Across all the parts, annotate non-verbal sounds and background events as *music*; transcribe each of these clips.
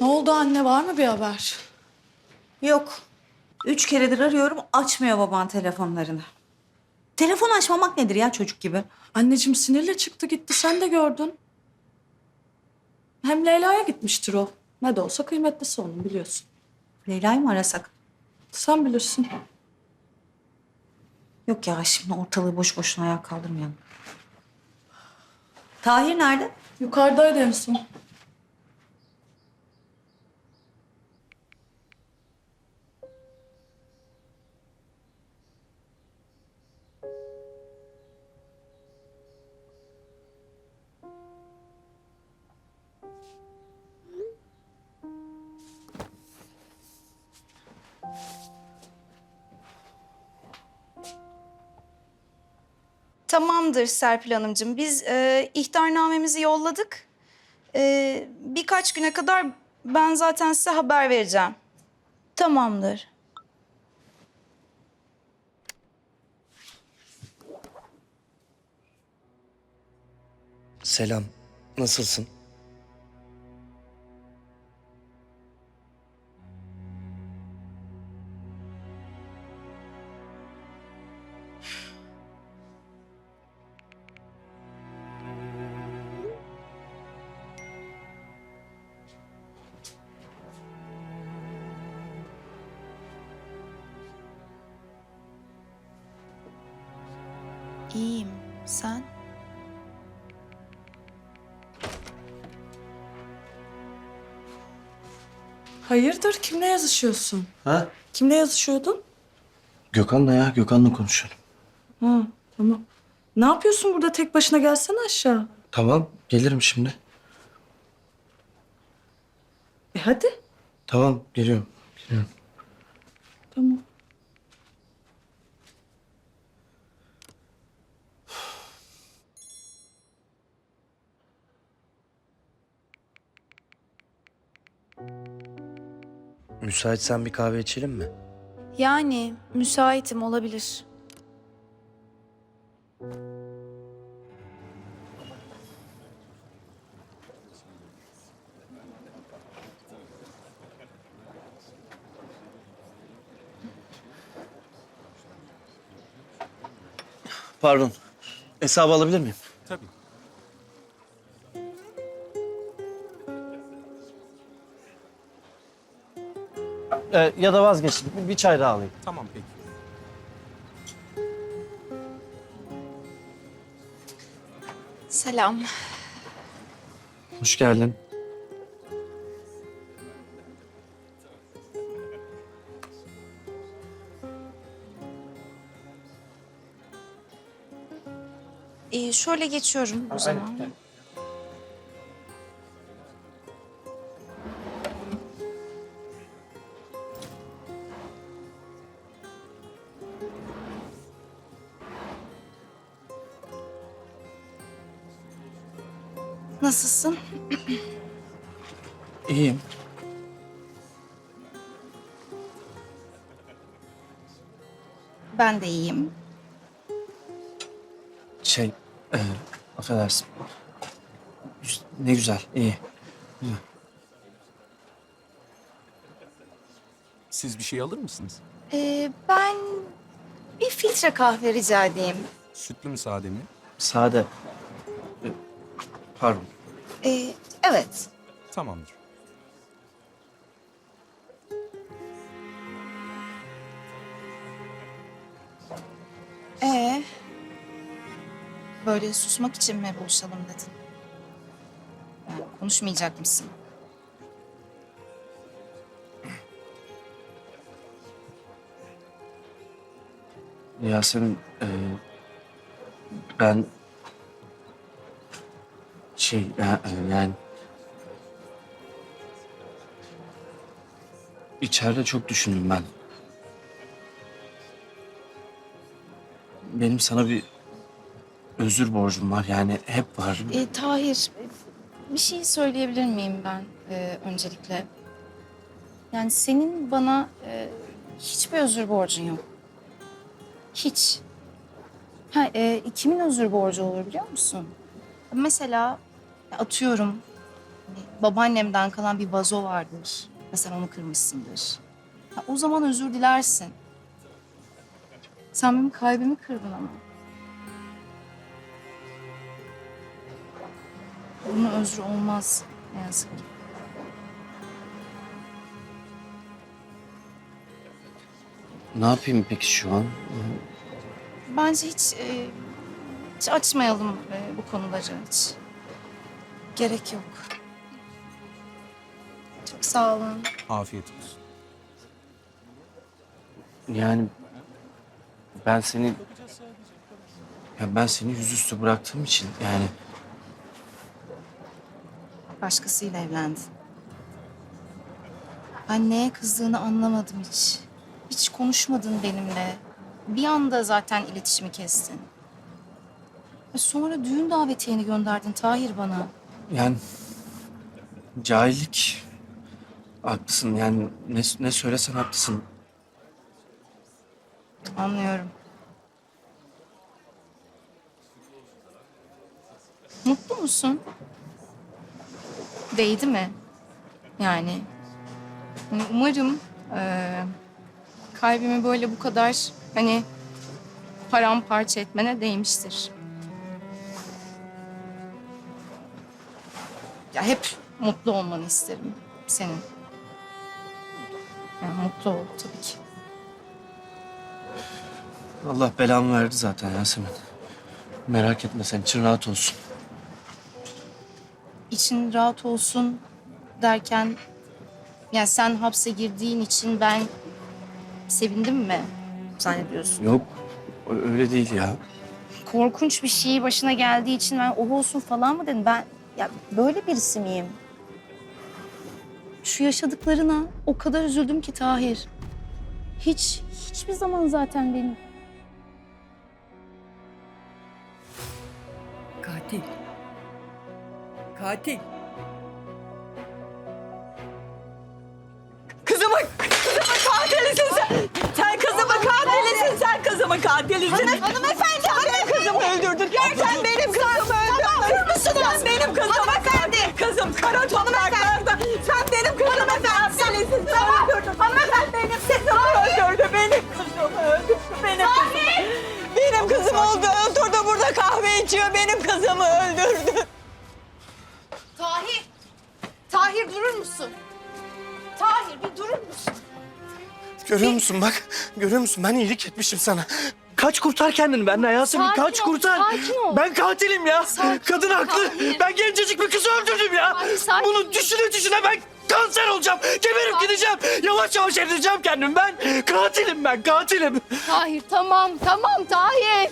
Ne oldu anne var mı bir haber? Yok. Üç keredir arıyorum açmıyor baban telefonlarını. Telefon açmamak nedir ya çocuk gibi? Anneciğim sinirle çıktı gitti sen de gördün. Hem Leyla'ya gitmiştir o. Ne de olsa kıymetlisi onun biliyorsun. Leyla'yı mı arasak? Sen bilirsin. Yok ya şimdi ortalığı boş boşuna ayağa kaldırmayalım. Tahir nerede? Yukarıdaydı en son. Tamamdır Serpil Hanımcığım. Biz e, ihtarnamemizi yolladık. E, birkaç güne kadar ben zaten size haber vereceğim. Tamamdır. Selam. Nasılsın? İyiyim. Sen? Hayırdır kimle yazışıyorsun? Ha? Kimle yazışıyordun? Gökhan'la ya. Gökhan'la konuşuyorum. Ha tamam. Ne yapıyorsun burada tek başına gelsene aşağı. Tamam. Gelirim şimdi. E hadi. Tamam. Geliyorum. Geliyorum. Tamam. Müsaitsen bir kahve içelim mi? Yani müsaitim olabilir. Pardon. Hesabı alabilir miyim? Tabii. Ee, ya da vazgeçtim. Bir, bir çay daha alayım. Tamam peki. Selam. Hoş geldin. Ee, şöyle geçiyorum o zaman. Nasılsın? İyiyim. Ben de iyiyim. Şey, e, affedersin. Ne güzel, iyi. Siz bir şey alır mısınız? Ee, ben bir filtre kahve rica edeyim. Sütlü mü sade mi? Sade. E, Pardon. Ee, evet. Tamamdır. Ee, böyle susmak için mi buluşalım dedin? Yani konuşmayacak mısın? Yasemin, e, ben şey ya- e, yani içeride çok düşündüm ben. Benim sana bir özür borcum var yani hep var. Ee, Tahir, bir şey söyleyebilir miyim ben e, öncelikle? Yani senin bana e, hiçbir özür borcun yok. Hiç. Ha, e, kimin özür borcu olur biliyor musun? Mesela atıyorum babaannemden kalan bir vazo vardır ve sen onu kırmışsındır. Ha, o zaman özür dilersin. Sen benim kalbimi kırdın ama. Bunun özrü olmaz ne yazık ki. Ne yapayım peki şu an? Bence hiç, e, hiç açmayalım e, bu konuları hiç. Gerek yok. Çok sağ olun. Afiyet olsun. Yani ben seni ya ben seni yüzüstü bıraktığım için yani Başkasıyla evlendin. Ben neye kızdığını anlamadım hiç. Hiç konuşmadın benimle. Bir anda zaten iletişimi kestin. E sonra düğün davetiyeni gönderdin Tahir bana. Yani cahillik haklısın yani ne, ne söylesen haklısın. Anlıyorum. Mutlu musun? Değdi mi? Yani. umarım eee, kalbimi böyle bu kadar hani paramparça etmene değmiştir. Ya hep mutlu olmanı isterim senin. Yani mutlu ol tabii ki. Allah belamı verdi zaten Yasemin. Merak etme sen için rahat olsun. için rahat olsun derken yani sen hapse girdiğin için ben sevindim mi zannediyorsun? Yok ö- öyle değil ya. Korkunç bir şey başına geldiği için ben oh olsun falan mı dedim? Ben ya böyle birisi miyim? Şu yaşadıklarına o kadar üzüldüm ki Tahir. Hiç, hiçbir zaman zaten benim. Katil. Katil. Kızımı, kızımı katilisin sen. Sen kızımı katilisin sen kızımı katilisin. hanımefendi, benim kızımı öldürdün. Sen benim kızımı. Sen benim kızımı hanımefendi. Kızım kara topraklarda. Sen benim kızımı katilisin. Sen öldürdün. Hanımefendi benim kızımı öldürdü. Benim kızımı öldürdü. Benim kızımı. Benim kızım oldu. Öldürdü burada kahve içiyor. Benim kızımı öldürdü. Tahir! Tahir durur musun? Tahir bir durur musun? Görüyor musun bak? Görüyor musun? Ben iyilik etmişim sana. Kaç kurtar kendini benden Yasemin. Sakin Kaç ol, kurtar. sakin ol. Ben katilim ya. Sakin Kadın ol, haklı. Ben gencecik bir kızı öldürdüm ya. Sakin. Bunu düşüne düşüne ben kanser olacağım. Geberip Sakin. gideceğim. Yavaş yavaş edeceğim kendimi. Ben katilim ben katilim. Tahir tamam tamam Tahir.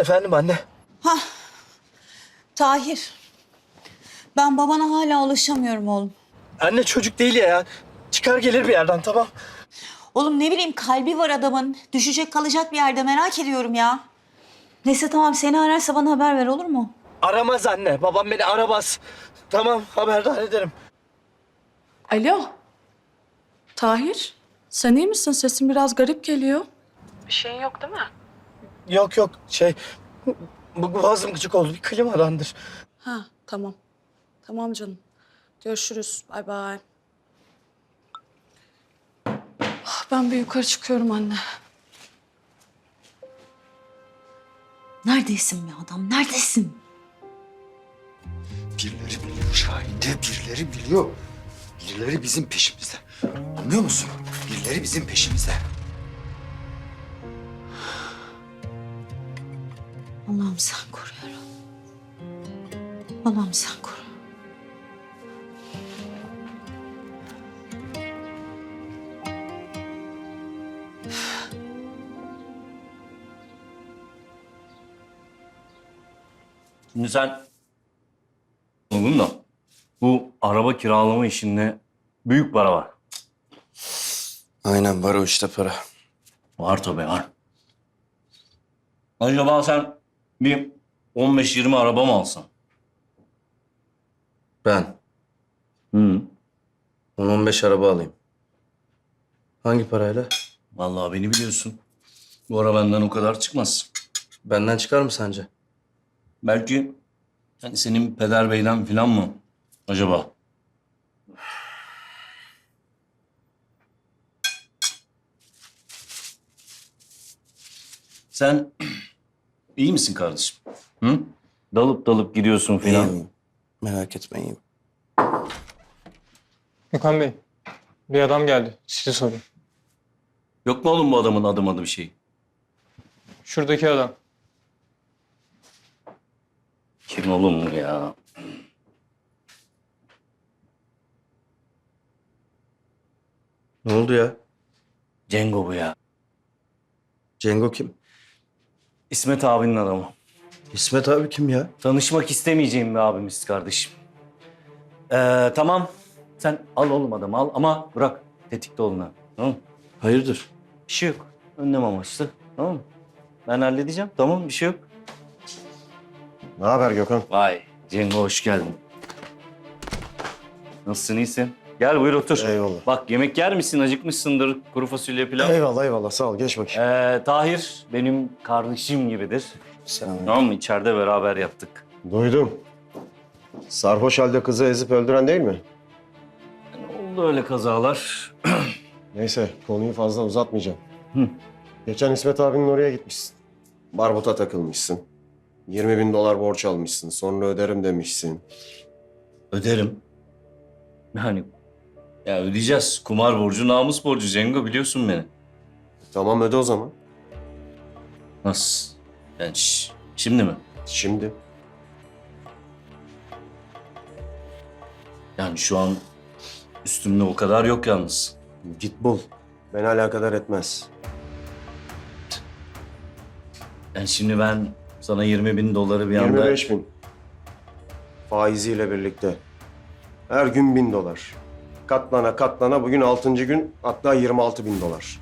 Efendim anne. Tahir. Ben babana hala ulaşamıyorum oğlum. Anne çocuk değil ya. ya. Çıkar gelir bir yerden tamam. Oğlum ne bileyim kalbi var adamın. Düşecek kalacak bir yerde merak ediyorum ya. Neyse tamam seni ararsa bana haber ver olur mu? Aramaz anne. Babam beni aramaz. Tamam haberdar ederim. Alo. Tahir, sen iyi misin? Sesin biraz garip geliyor. Yok yok şey bu boğazım gıcık oldu bir klimadandır. Ha, tamam. Tamam canım. Görüşürüz. Bay bay. Ah, Ben bir yukarı çıkıyorum anne. Neredesin be adam? Neredesin? Birileri biliyor Şahide, birileri biliyor. Birileri bizim peşimizde. Anlıyor musun? Birileri bizim peşimizde. Allah'ım sen koru ya Rabbim. Allah'ım sen koru. Şimdi sen... Oğlum da bu araba kiralama işinde büyük para var. Aynen var o işte para. Var tabii var. Acaba sen bir 15-20 araba mı alsan? Ben Hı. 10-15 araba alayım. Hangi parayla? Vallahi beni biliyorsun. Bu ara benden o kadar çıkmaz. Benden çıkar mı sence? Belki yani senin peder beyden falan mı acaba? Sen iyi misin kardeşim? Hı? Dalıp dalıp gidiyorsun falan. İyiyim. Merak etme iyiyim. Gökhan Bey, bir adam geldi. Sizi soruyor. Yok mu oğlum bu adamın adım adı bir şey? Şuradaki adam. Kim oğlum bu ya? Ne oldu ya? Cengo bu ya. Cengo kim? İsmet abinin adamı. İsmet abi kim ya? Tanışmak istemeyeceğim bir abimiz kardeşim. Ee, tamam. Sen al oğlum adamı al ama bırak tetikte olun ha. Tamam mı? Hayırdır? Bir şey yok. Önlem amaçlı. Tamam mı? Ben halledeceğim. Tamam bir şey yok. Ne haber Gökhan? Vay Cengo hoş geldin. Nasılsın iyisin? Gel buyur otur. Eyvallah. Bak yemek yer misin? Acıkmışsındır. Kuru fasulye pilav. Eyvallah eyvallah sağ ol geç bakayım. Ee, Tahir benim kardeşim gibidir. Sen Tamam mı? İçeride beraber yaptık. Duydum. Sarhoş halde kızı ezip öldüren değil mi? Yani oldu öyle kazalar. *clears throat* Neyse konuyu fazla uzatmayacağım. Hı. Geçen İsmet abinin oraya gitmişsin. Barbuta takılmışsın. 20 bin dolar borç almışsın. Sonra öderim demişsin. Öderim. Yani ya ödeyeceğiz. Kumar borcu, namus borcu. Cengo biliyorsun beni. Tamam öde o zaman. Nasıl? Yani şş, şimdi mi? Şimdi. Yani şu an üstümde o kadar yok yalnız. Git bul. Beni alakadar etmez. Yani şimdi ben sana 20 bin doları bir anda... 25 bin. Faiziyle birlikte. Her gün bin dolar. Katlana katlana bugün 6. gün hatta 26 bin dolar.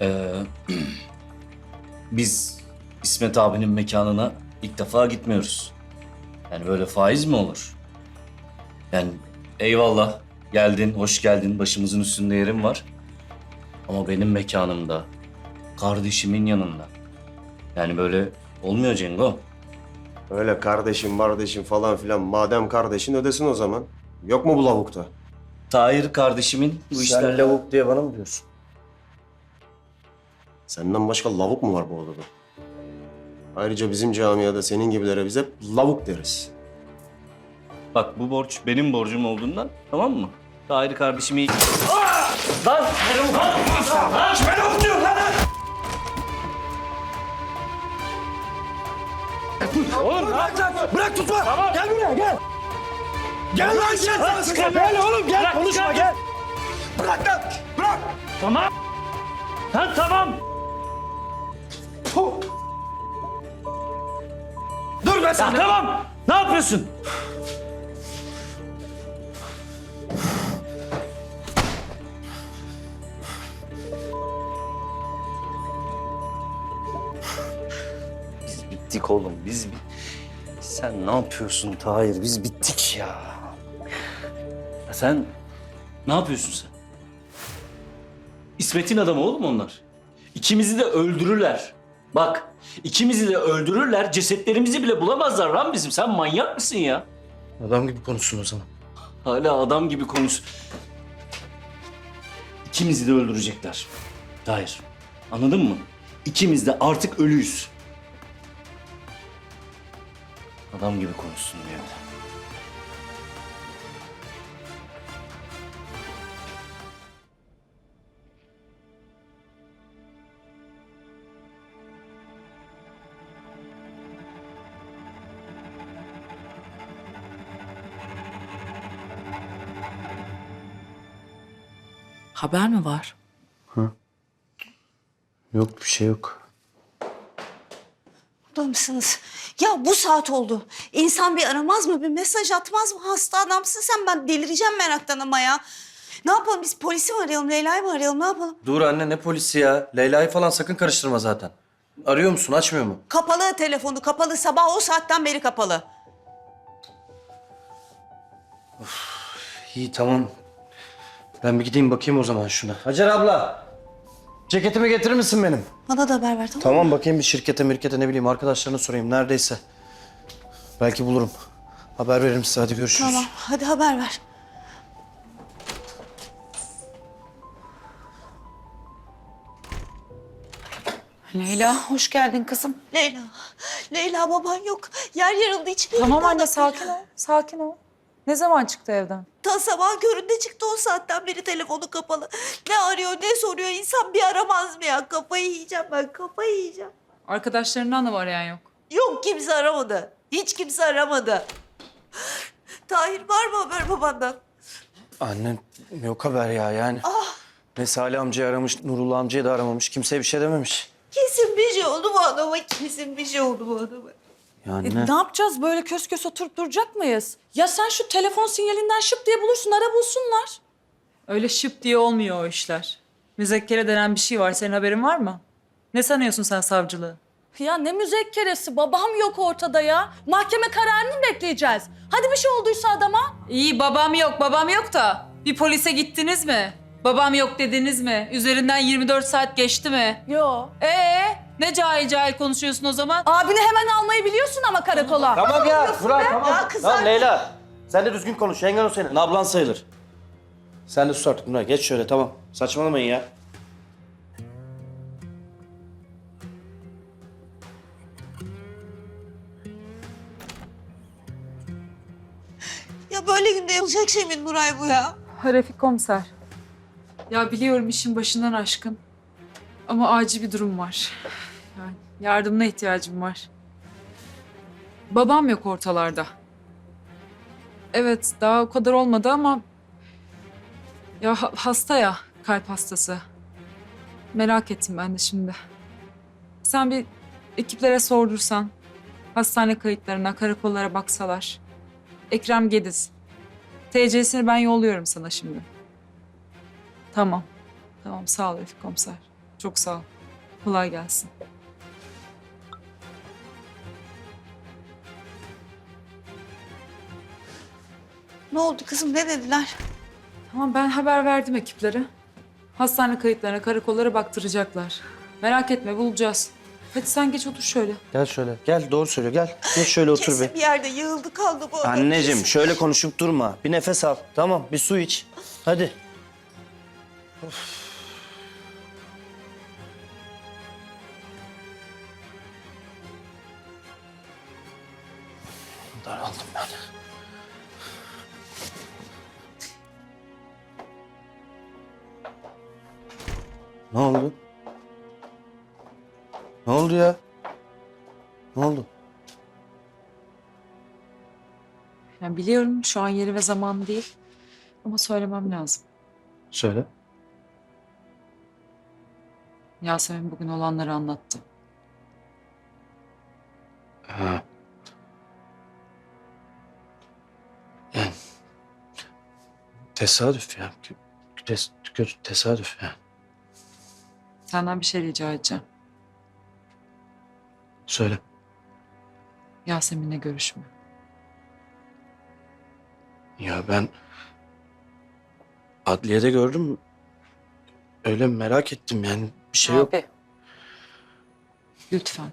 Ee, *clears throat* biz İsmet abinin mekanına ilk defa gitmiyoruz. Yani böyle faiz mi olur? Yani eyvallah geldin, hoş geldin. Başımızın üstünde yerim var. Ama benim mekanımda, kardeşimin yanında. Yani böyle olmuyor Cengo. Öyle kardeşim kardeşim falan filan madem kardeşin ödesin o zaman. Yok mu bu lavukta? Tahir kardeşimin bu Sen işlerle... lavuk diye bana mı diyorsun? Senden başka lavuk mu var bu odada? Ayrıca bizim camiada senin gibilere biz hep lavuk deriz. Bak bu borç benim borcum olduğundan tamam mı? Tahir kardeşimi... Lan! Lan! Bırak tutma. Gel buraya gel. Gel lan sen. Gel oğlum gel konuşma gel. Bırak lan. Bırak. Tamam! Lan tamam! Dur be sen. Ya tamam! Ne yapıyorsun? Bırak oğlum biz... Sen ne yapıyorsun Tahir? Biz bittik ya. Ya Sen ne yapıyorsun sen? İsmet'in adamı oğlum onlar. İkimizi de öldürürler. Bak ikimizi de öldürürler. Cesetlerimizi bile bulamazlar lan bizim. Sen manyak mısın ya? Adam gibi konuşsun o zaman. Hala adam gibi konuş. İkimizi de öldürecekler. Hayır. Anladın mı? İkimiz de artık ölüyüz. Adam gibi konuşsun diyor. Haber mi var? Yok bir şey yok. Burada mısınız? Ya bu saat oldu. İnsan bir aramaz mı? Bir mesaj atmaz mı? Hasta adamsın sen. Ben delireceğim meraktan ama ya. Ne yapalım biz polisi mi arayalım, Leyla'yı mı arayalım, ne yapalım? Dur anne ne polisi ya? Leyla'yı falan sakın karıştırma zaten. Arıyor musun açmıyor mu? Kapalı telefonu, kapalı. Sabah o saatten beri kapalı. İyi tamam. Ben bir gideyim bakayım o zaman şuna. Hacer abla. Ceketimi getirir misin benim? Bana da haber ver tamam mı? Tamam bakayım bir şirkete mirkete ne bileyim arkadaşlarına sorayım neredeyse. Belki bulurum. Haber veririm size hadi görüşürüz. Tamam, hadi haber ver. Leyla hoş geldin kızım. Leyla, Leyla baban yok. Yer yarıldı içine. Tamam anne sakin ol. Sakin ol. Ne zaman çıktı evden? Ta sabah köründe çıktı o saatten beri telefonu kapalı. Ne arıyor ne soruyor insan bir aramaz mı ya? Kafayı yiyeceğim ben kafayı yiyeceğim. Arkadaşlarından da mı arayan yok? Yok kimse aramadı. Hiç kimse aramadı. Tahir var mı haber babandan? Anne yok haber ya yani. Ne Salih amcayı aramış, Nurullah amcayı da aramamış. Kimseye bir şey dememiş. Kesin bir şey oldu bu adama. Kesin bir şey oldu bu adama. Ya E, ne yapacağız? Böyle kös kös oturup duracak mıyız? Ya sen şu telefon sinyalinden şıp diye bulursun, ara bulsunlar. Öyle şıp diye olmuyor o işler. Müzekkere denen bir şey var. Senin haberin var mı? Ne sanıyorsun sen savcılığı? Ya ne müzekkeresi, babam yok ortada ya. Mahkeme kararını mı bekleyeceğiz? Hadi bir şey olduysa adama. İyi babam yok, babam yok da. Bir polise gittiniz mi? Babam yok dediniz mi? Üzerinden 24 saat geçti mi? Yo. Ee, ne cahil cahil konuşuyorsun o zaman? Abini hemen almayı biliyorsun ama karakola. Tamam ya Burak tamam. Ya kızlar- Tamam Leyla. Sen de düzgün konuş. Yengen o senin. Ablan sayılır. Sen de sus artık Burak. Geç şöyle tamam. Saçmalamayın ya. Ya böyle günde yapılacak şey mi Nuray bu ya? Refik komiser. Ya biliyorum işin başından aşkın. Ama acil bir durum var. Yani yardımına ihtiyacım var. Babam yok ortalarda. Evet daha o kadar olmadı ama... Ya ha- hasta ya kalp hastası. Merak ettim ben de şimdi. Sen bir ekiplere sordursan, hastane kayıtlarına, karakollara baksalar. Ekrem Gediz. TC'sini ben yolluyorum sana şimdi. Tamam. Tamam sağ ol Refik komiser. Çok sağ ol. Kolay gelsin. Ne oldu kızım ne dediler? Tamam ben haber verdim ekiplere. Hastane kayıtlarına, karakollara baktıracaklar. Merak etme bulacağız. Hadi sen geç otur şöyle. Gel şöyle. Gel doğru söylüyor. Gel. Geç şöyle otur Kesin bir. bir yerde yığıldı kaldı bu adam. Anneciğim Kesin. şöyle konuşup durma. Bir nefes al. Tamam bir su iç. Hadi. Of. Daraldım ben. Ne oldu? Ne oldu ya? Ne oldu? Yani biliyorum şu an yeri ve zaman değil. Ama söylemem lazım. Söyle. Yasemin bugün olanları anlattı. Ha. Yani tesadüf ya. Tes, kötü tesadüf ya. Senden bir şey rica edeceğim. Söyle. Yasemin'le görüşme. Ya ben adliyede gördüm. Öyle merak ettim yani bir şey yok. Abi. Lütfen.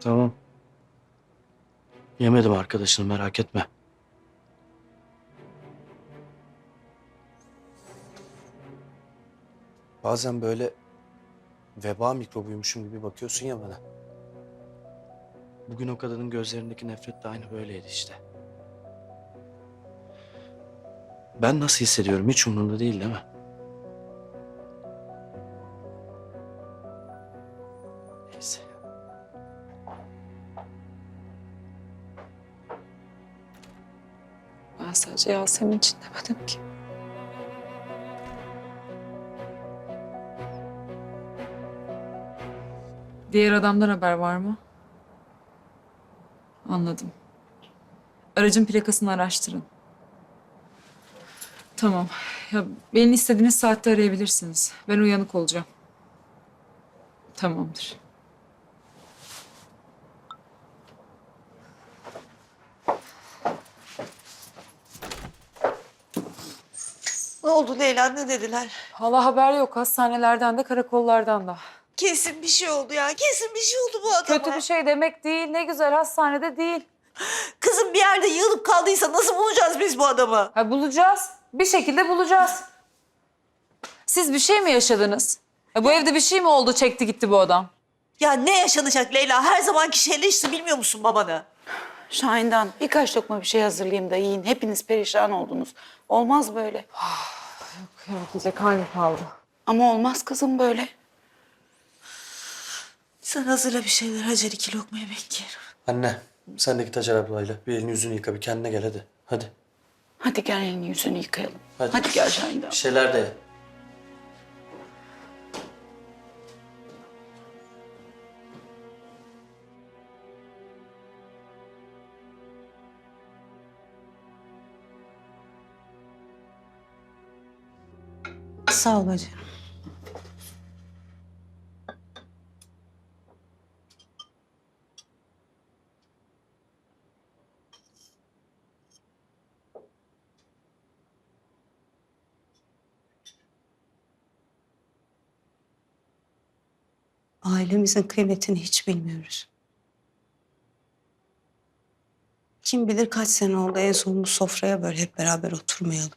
Tamam. Yemedim arkadaşını merak etme. Bazen böyle veba mikrobuymuşum gibi bakıyorsun ya bana. Bugün o kadının gözlerindeki nefret de aynı böyleydi işte. Ben nasıl hissediyorum hiç umurunda değil değil mi? Sadece Yasemin için demedim ki. Diğer adamdan haber var mı? Anladım. Aracın plakasını araştırın. Tamam. Ya beni istediğiniz saatte arayabilirsiniz. Ben uyanık olacağım. Tamamdır. Oldu Leyla ne dediler? Hala haber yok. Hastanelerden de karakollardan da. Kesin bir şey oldu ya. Kesin bir şey oldu bu adama. Kötü bir şey demek değil. Ne güzel hastanede değil. Kızım bir yerde yığılıp kaldıysa nasıl bulacağız biz bu adamı? Ha, bulacağız. Bir şekilde bulacağız. Siz bir şey mi yaşadınız? Ha, bu evde bir şey mi oldu çekti gitti bu adam? Ya ne yaşanacak Leyla? Her zamanki şeyle işte bilmiyor musun babanı? Şahin'den birkaç lokma bir şey hazırlayayım da yiyin. Hepiniz perişan oldunuz. Olmaz böyle. Yiyecek halim kaldı. Ama olmaz kızım böyle. Sen hazırla bir şeyler Hacer iki lokma yemek yer. Anne sen de git Hacer ablayla bir elini yüzünü yıka bir kendine gel hadi. Hadi. Hadi gel elini yüzünü yıkayalım. Hadi. Hadi, gel Şahin'den. Bir şeyler de ye. Sağ ol bacım. Ailemizin kıymetini hiç bilmiyoruz. Kim bilir kaç sene oldu en son bu sofraya böyle hep beraber oturmayalım.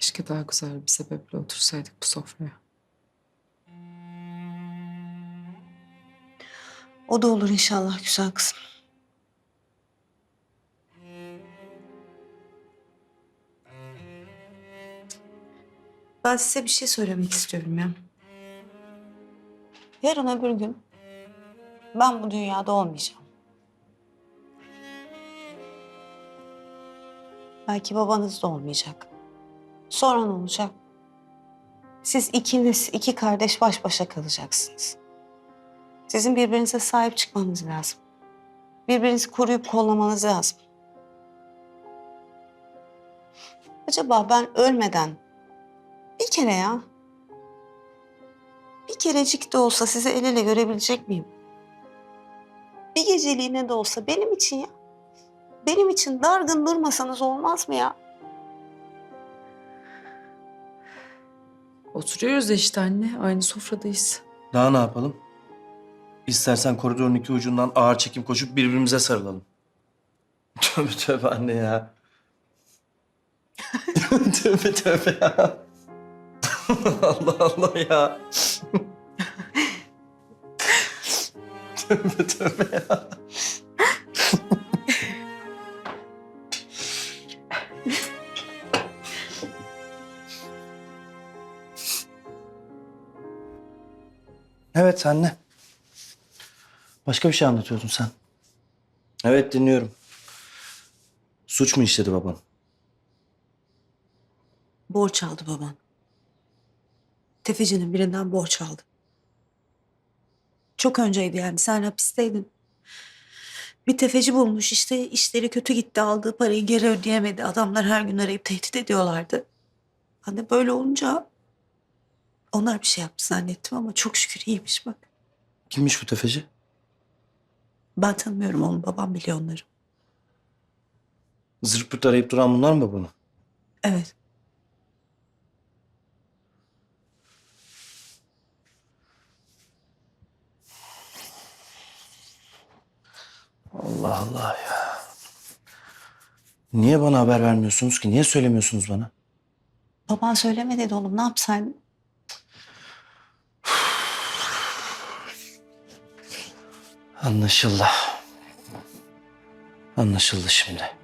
Keşke daha güzel bir sebeple otursaydık bu sofraya. O da olur inşallah güzel kızım. Ben size bir şey söylemek istiyorum ya. Yarın öbür gün ben bu dünyada olmayacağım. Belki babanız da olmayacak. Sonra ne olacak? Siz ikiniz, iki kardeş baş başa kalacaksınız. Sizin birbirinize sahip çıkmanız lazım. Birbirinizi koruyup kollamanız lazım. Acaba ben ölmeden bir kere ya, bir kerecik de olsa sizi el ele görebilecek miyim? Bir geceliğine de olsa benim için ya. Benim için dargın durmasanız olmaz mı ya? Oturuyoruz işte anne. Aynı sofradayız. Daha ne yapalım? İstersen koridorun iki ucundan ağır çekim koşup birbirimize sarılalım. *laughs* Tövbe tövbe anne ya. *laughs* tövbe tövbe ya. *laughs* Allah Allah ya. tövbe tövbe ya. Evet anne. Başka bir şey anlatıyordun sen. Evet dinliyorum. Suç mu işledi babam? Borç aldı baban. Tefecinin birinden borç aldı. Çok önceydi yani sen hapisteydin. Bir tefeci bulmuş işte işleri kötü gitti aldığı parayı geri ödeyemedi. Adamlar her gün arayıp tehdit ediyorlardı. De böyle olunca Onlar bir şey yaptı zannettim ama çok şükür iyiymiş bak. Kimmiş bu tefeci? Ben tanımıyorum onu babam biliyor onları. Zırt pırt arayıp duran bunlar mı bunu? Evet. Allah Allah ya. Niye bana haber vermiyorsunuz ki? Niye söylemiyorsunuz bana? Baban söyleme dedi oğlum ne yapsaydın? Anlaşıldı. Anlaşıldı şimdi.